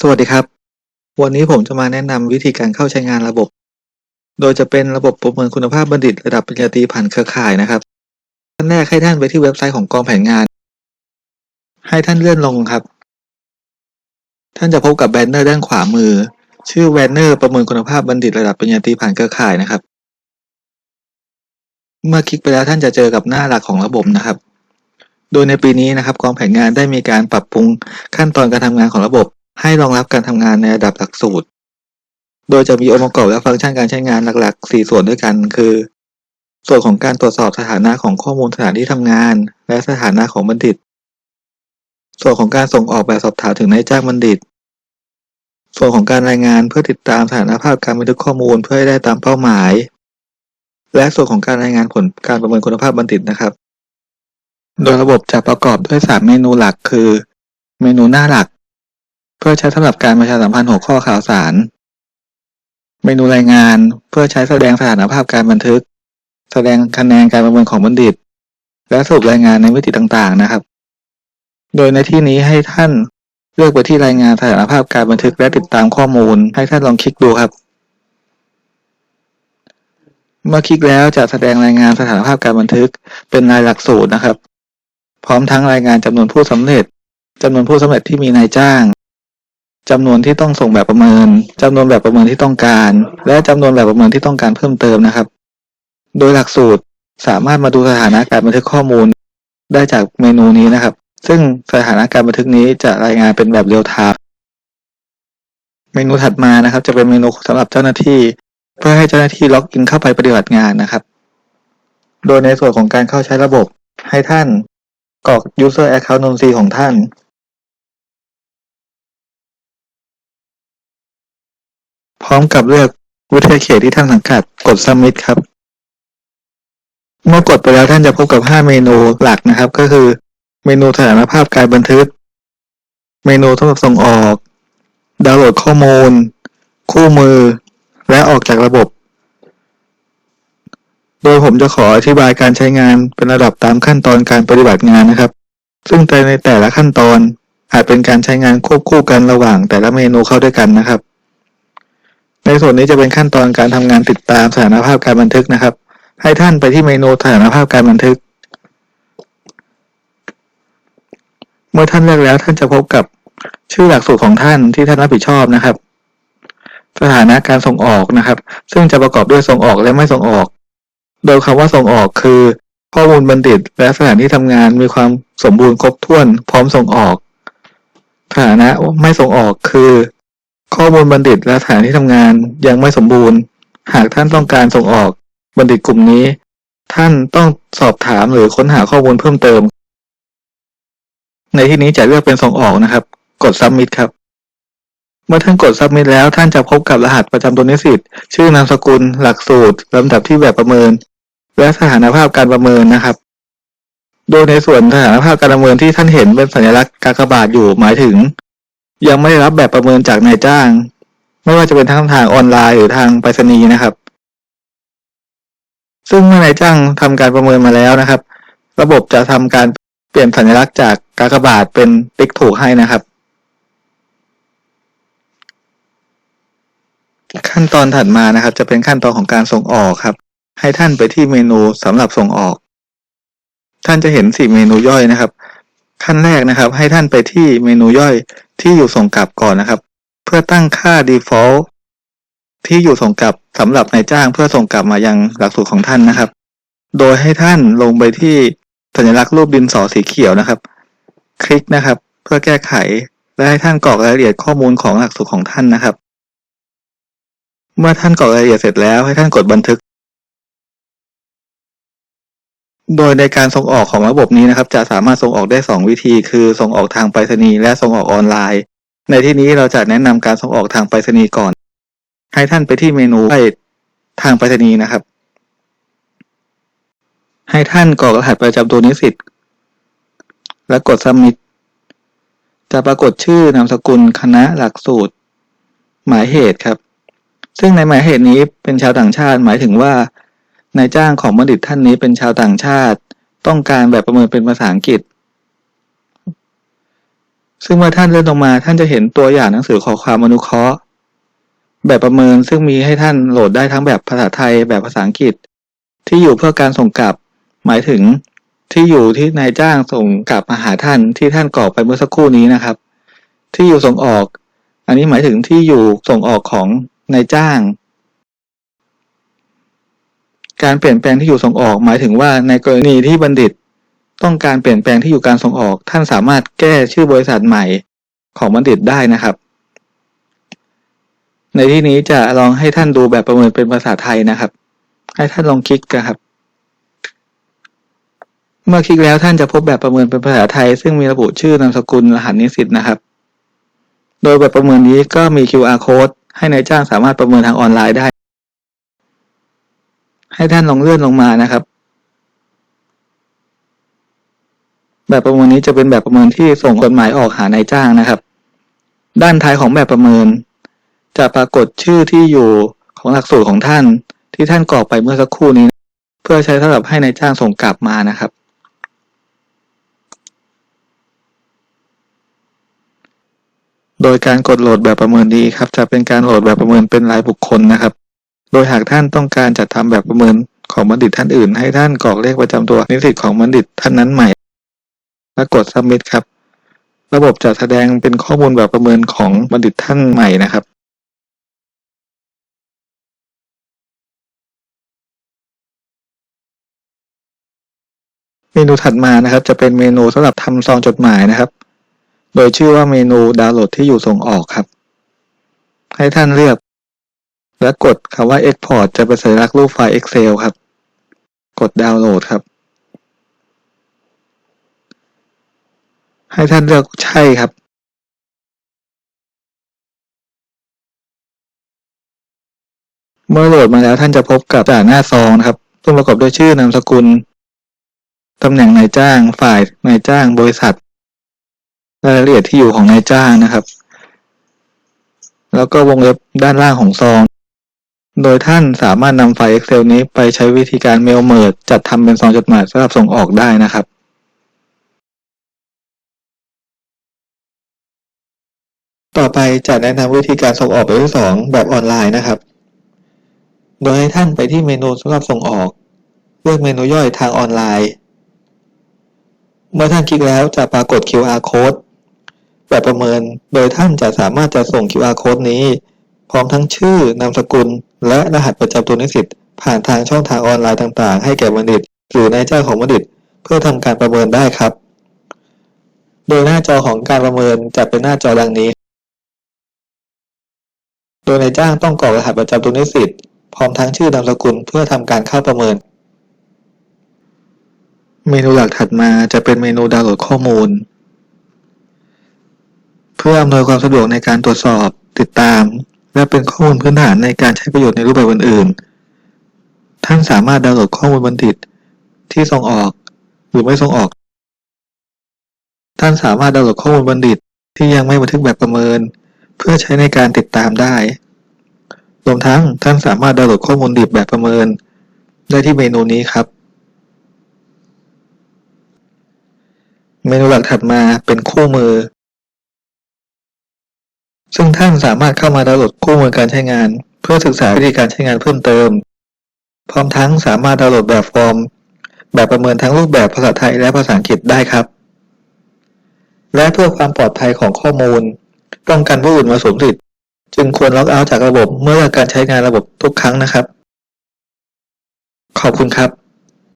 สวัสดีครับ วันนี้ผมจะมาแนะนำวิธีการเข้าใช้งานระบบ โดยจะเป็นระบบประเมินคุณภาพบัณฑิตระดับปริญญาตรีผ่านเครือข่ายนะครับขั้นแรกให้ท่านไปที่เว็บไซต์ของกองแผนงาน ให้ท่านเลื่อนลงครับ ท่านจะพบกับแบนเนอร์ด้านขวามือ ชื่อแบนเนอร์ประเมินคุณภาพบัณฑิตระดับปริญญาตรีผ่านเครือข่ายนะครับ เมื่อคลิกไปแล้วท่านจะเจอกับหน้าหลักของระบบนะครับ โดยในปีนี้นะครับกองแผนงานได้มีการปรับปรุงขั้นตอนการทำงานของระบบ ให้รองรับการทำงานในระดับหลักสูตร โดยจะมีองค์ประกอบและฟังก์ชันการใช้งานหลักๆ 4 ส่วนด้วยกัน คือ ส่วนของการตรวจสอบสถานะของข้อมูลสถานที่ทำงาน และสถานะของบัณฑิต ส่วนของการส่งออกแบบสอบถามถึงนายจ้างบัณฑิต ส่วนของการรายงานเพื่อติดตามสถานภาพการบันทึกข้อมูลเพื่อให้ได้ตามเป้าหมาย และส่วนของการรายงานผลการประเมินคุณภาพบัณฑิตนะครับ โดยระบบจะประกอบด้วย 3 เมนูหลักคือ เมนูหน้าหลัก พื่อใช้สำหรับการประชาสัมพันธ์หัวข้อข่าวสาร เมนูรายงาน เพื่อใช้แสดงสถานภาพการบันทึก แสดงคะแนนการประเมินของบัณฑิต และสรุปรายงานในมิติต่างๆนะครับ โดยในที่นี้ให้ท่านเลือกไปที่รายงานสถานภาพการบันทึกและติดตามข้อมูล ให้ท่านลองคลิกดูครับ เมื่อคลิกแล้วจะแสดงรายงานสถานภาพการบันทึก เป็นรายหลักสูตรนะครับ พร้อมทั้งรายงานจำนวนผู้สำเร็จจำนวนผู้สำเร็จที่มีนายจ้าง จำนวนที่ต้องส่งแบบประเมินจำนวนแบบประเมินที่ต้องการ และจำนวนแบบประเมินที่ต้องการเพิ่มเติมนะครับ โดยหลักสูตรสามารถมาดูสถานะการบันทึกข้อมูล ได้จากเมนูนี้นะครับ ซึ่งสถานะการบันทึกนี้จะรายงานเป็นแบบเรียลไทม์เมนูถัดมานะครับ จะเป็นเมนูสำหรับเจ้าหน้าที่ เพื่อให้เจ้าหน้าที่ล็อกอินเข้าไปปฏิบัติงานนะครับ โดยในส่วนของการเข้าใช้ระบบ ให้ท่านกรอก user account num c ของท่าน พร้อมกับเลือกวิทยาเขตที่ท่านสังกัด กด submit ครับ เมื่อกดไปแล้วท่านจะพบกับ 5 เมนูหลักนะครับ ก็คือ เมนูสถานภาพการบันทึก เมนูสำหรับส่งออก ดาวน์โหลดข้อมูล คู่มือ และออกจากระบบ โดยผมจะขออธิบายการใช้งานเป็นระดับตามขั้นตอนการปฏิบัติงานนะครับ ซึ่งในแต่ละขั้นตอนอาจเป็นการใช้งานควบคู่กันระหว่างแต่ละเมนูเข้าด้วยกันนะครับ ในส่วนนี้จะเป็นขั้นตอนการทำงานติดตามสถานภาพการบันทึกนะครับ ให้ท่านไปที่เมนูสถานภาพการบันทึก เมื่อท่านเลือกแล้วท่านจะพบกับชื่อหลักสูตรของท่านที่ท่านรับผิดชอบนะครับ สถานะการส่งออกนะครับ ซึ่งจะประกอบด้วยส่งออกและไม่ส่งออก โดยคำว่าส่งออกคือ ข้อมูลบัณฑิต และสถานที่ทำงานมีความสมบูรณ์ครบถ้วน พร้อมส่งออก สถานะไม่ส่งออกคือ ข้อมูลบัณฑิตและสถานที่ทำงานยังไม่สมบูรณ์ หากท่านต้องการส่งออกบัณฑิตกลุ่มนี้ ท่านต้องสอบถามหรือค้นหาข้อมูลเพิ่มเติม ในที่นี้จะเลือกเป็นส่งออกนะครับ กด submit ครับ เมื่อท่านกด submit แล้วท่านจะพบกับรหัสประจำตัวนิสิตชื่อนามสกุล หลักสูตรลำดับที่แบบประเมิน และสถานภาพการประเมินนะครับโดยในส่วนสถานภาพการประเมินที่ท่านเห็นเป็นสัญลักษณ์กากบาทอยู่หมายถึง ยังไม่ได้รับแบบประเมินจากนายจ้าง ไม่ว่าจะเป็นทั้งทางออนไลน์หรือทางไปรษณีย์นะครับ ซึ่งเมื่อนายจ้างทำการประเมินมาแล้วนะครับ ระบบจะทำการเปลี่ยนสัญลักษณ์จากกากบาทเป็นติ๊กถูกให้นะครับ ขั้นตอนถัดมานะครับ จะเป็นขั้นตอนของการส่งออกครับ ให้ท่านไปที่เมนูสำหรับส่งออก ท่านจะเห็นสี่เมนูย่อยนะครับ ขั้นแรกนะครับ ให้ท่านไปที่เมนูย่อย ที่อยู่ส่งกลับก่อนนะครับ เพื่อตั้งค่า default ที่อยู่ส่งกลับสำหรับนายจ้างเพื่อส่งกลับมายังหลักสูตรของท่านนะครับ โดยให้ท่านลงไปที่สัญลักษณ์รูปดินสอสีเขียวนะครับ คลิกนะครับ เพื่อแก้ไข และให้ท่านกรอกรายละเอียดข้อมูลของหลักสูตรของท่านนะครับ เมื่อท่านกรอกรายละเอียดเสร็จแล้วให้ท่านกดบันทึก โดยในการส่งออกของระบบนี้นะครับ จะสามารถส่งออกได้ 2 วิธี คือส่งออกทางไปรษณีย์และส่งออกออนไลน์ ในที่นี้เราจะแนะนำการส่งออกทางไปรษณีย์ก่อน ให้ท่านไปที่เมนูไปทางไปรษณีย์นะครับ ให้ท่านกรอกรหัสประจำตัวนิสิตและกด submit จะปรากฏชื่อนามสกุลคณะหลักสูตร หมายเหตุครับ ซึ่งในหมายเหตุนี้เป็นชาวต่างชาติหมายถึงว่า นายจ้างของบัณฑิตท่านนี้เป็นชาวต่างชาติ ต้องการแบบประเมินเป็นภาษาอังกฤษ ซึ่งเมื่อท่านเลื่อนลงมาท่านจะเห็นตัวอย่างหนังสือขอความอนุเคราะห์ แบบประเมินซึ่งมีให้ท่านโหลดได้ทั้งแบบภาษาไทยแบบภาษาอังกฤษ ที่อยู่เพื่อการส่งกลับ หมายถึงที่อยู่ที่นายจ้างส่งกลับมาหาท่านที่ท่านกรอกไปเมื่อสักครู่นี้นะครับ ที่อยู่ส่งออก อันนี้หมายถึงที่อยู่ส่งออกของนายจ้าง การเปลี่ยนแปลงที่อยู่ส่งออก หมายถึงว่าในกรณีที่บัณฑิต ต้องการเปลี่ยนแปลงที่อยู่การส่งออก ท่านสามารถแก้ชื่อบริษัทใหม่ของบัณฑิตได้นะครับ ในที่นี้จะลองให้ท่านดูแบบประเมินเป็นภาษาไทยนะครับ ให้ท่านลองคลิกนะครับ เมื่อคลิกแล้วท่านจะพบแบบประเมินเป็นภาษาไทย ซึ่งมีระบุชื่อนามสกุลรหัสนิสิตนะครับ โดยแบบประเมินนี้ก็มี QR code ให้ในายจ้างสามารถประเมินทางออนไลน์ได้ ให้ท่านลองเลื่อนลงมานะครับ แบบประเมินนี้จะเป็นแบบประเมินที่ส่งจดหมายออกหานายจ้างนะครับ ด้านท้ายของแบบประเมิน จะปรากฏชื่อที่อยู่ของหลักสูตรของท่าน ที่ท่านกรอกไปเมื่อสักครู่นี้ เพื่อใช้สำหรับให้ในายจ้างส่งกลับมานะครับโดยการกดโหลดแบบประเมินนี้ครับ จะเป็นการโหลดแบบประเมินเป็นรายบุคคลนะครับ โดยหากท่านต้องการจัดทำแบบประเมินของบัณฑิตท่านอื่น ให้ท่านกรอกเลขประจำตัวนิสิตของบัณฑิตท่านนั้นใหม่ และกด submit ครับ ระบบจะแสดงเป็นข้อมูลแบบประเมินของบัณฑิตท่านใหม่นะครับเมนูถัดมานะครับ จะเป็นเมนูสำหรับทำซองจดหมายนะครับ โดยชื่อว่าเมนูดาวน์โหลดที่อยู่ส่งออกครับ ให้ท่านเลือก และกดคำว่า Export จะเป็นสัญลักษณ์รูปไฟล์ Excel ครับ กดดาวน์โหลดครับ ให้ท่านเลือกใช่ครับ เมื่อโหลดมาแล้วท่านจะพบกับจากหน้าซองนะครับซึ่งประกอบด้วยชื่อนามสกุลตำแหน่งนายจ้าง ฝ่ายนายจ้างบริษัทรายละเอียดที่อยู่ของนายจ้างนะครับ แล้วก็วงเล็บด้านล่างของซอง โดยท่านสามารถนำไฟล์ Excel นี้ไปใช้วิธีการ Mail Merge จัดทำเป็นซองจดหมายสำหรับส่งออกได้นะครับต่อไปจะแนะนำวิธีการส่งออกแบบที่สองแบบออนไลน์นะครับ โดยให้ท่านไปที่เมนูสำหรับส่งออก เลือกเมนูย่อยทางออนไลน์ เมื่อท่านคลิกแล้วจะปรากฏ QR code แบบประเมิน โดยท่านจะสามารถจะส่ง QR code นี้ พร้อมทั้งชื่อนามสกุล และรหัสประจำตัวนิสิตผ่านทางช่องทางออนไลน์ต่างๆ ให้แก่บัณฑิต หรือนายจ้างของบัณฑิต เพื่อทำการประเมินได้ครับ โดยหน้าจอของการประเมินจะเป็นหน้าจอดังนี้ โดยนายจ้างต้องกรอกรหัสประจำตัวนิสิตพร้อมทั้งชื่อนามสกุลเพื่อทำการเข้าประเมิน เมนูหลักถัดมาจะเป็นเมนูดาวน์โหลดข้อมูล เพื่ออำนวยความสะดวกในการตรวจสอบติดตาม และเป็นข้อมูลพื้นฐานในการใช้ประโยชน์ในรูปแบบอื่นๆ ท่านสามารถดาวน์โหลดข้อมูลบัณฑิตที่ส่งออกหรือไม่ส่งออก ท่านสามารถดาวน์โหลดข้อมูลบัณฑิตที่ยังไม่บันทึกแบบประเมิน เพื่อใช้ในการติดตามได้ รวมทั้งท่านสามารถดาวน์โหลดข้อมูลดิบแบบประเมิน ได้ที่เมนูนี้ครับ เมนูหลักถัดมาเป็นคู่มือ ซึ่งท่านสามารถเข้ามาดาวน์โหลดคู่มือการใช้งาน เพื่อศึกษาวิธีการใช้งานเพิ่มเติม พร้อมทั้งสามารถดาวน์โหลดแบบฟอร์ม แบบประเมินทั้งรูปแบบภาษาไทยและภาษาอังกฤษได้ครับ และเพื่อความปลอดภัยของข้อมูล ป้องกันผู้อื่นมาสวมสิทธิ์จึงควรล็อกเอาท์จากระบบเมื่อการใช้งานระบบทุกครั้งนะครับ ขอบคุณครับ